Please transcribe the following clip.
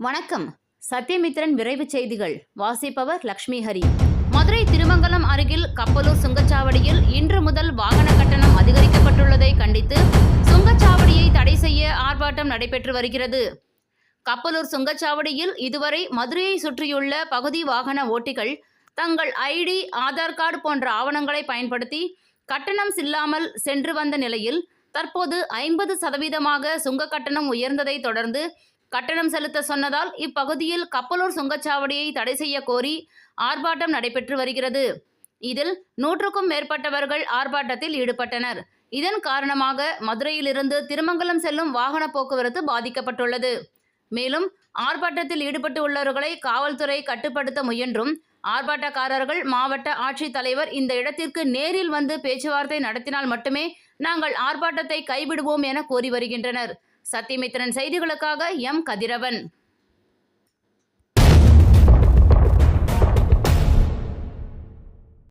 வணக்கம். சத்யமித்ரன் விரைவு செய்திகள். வாசிப்பவர் லக்ஷ்மி ஹரி. மதுரை திருமங்கலம் அருகில் கப்பலூர் சுங்கச்சாவடியில் இன்று முதல் வாகன கட்டணம் அதிகரிக்கப்பட்டுள்ளதை கண்டித்து சுங்கச்சாவடியை தடை செய்ய ஆர்ப்பாட்டம் நடைபெற்று வருகிறது. கப்பலூர் சுங்கச்சாவடியில் இதுவரை மதுரையை சுற்றியுள்ள பகுதி வாகன ஓட்டிகள் தங்கள் ஐடி ஆதார் கார்டு போன்ற ஆவணங்களை பயன்படுத்தி கட்டணம் செல்லாமல் சென்று வந்த நிலையில் தற்போது ஐம்பது சதவீதமாக சுங்க கட்டணம் உயர்ந்ததை தொடர்ந்து கட்டணம் செலுத்த சொன்னதால் இப்பகுதியில் கப்பலூர் சுங்கச்சாவடியை தடை செய்ய கோரி ஆர்ப்பாட்டம் நடைபெற்று வருகிறது. இதில் நூற்றுக்கும் மேற்பட்டவர்கள் ஆர்ப்பாட்டத்தில் ஈடுபட்டனர். இதன் காரணமாக மதுரையிலிருந்து திருமங்கலம் செல்லும் வாகன போக்குவரத்து பாதிக்கப்பட்டுள்ளது. மேலும் ஆர்ப்பாட்டத்தில் ஈடுபட்டு உள்ளவர்களை காவல்துறை கட்டுப்படுத்த முயன்றும் ஆர்ப்பாட்டக்காரர்கள் மாவட்ட ஆட்சித்தலைவர் இந்த இடத்திற்கு நேரில் வந்து பேச்சுவார்த்தை நடத்தினால் மட்டுமே நாங்கள் ஆர்ப்பாட்டத்தை கைவிடுவோம் என கோரி வருகின்றனர். சத்தியமித்திரன் செய்திகளுக்காக எம் கதிரவன்.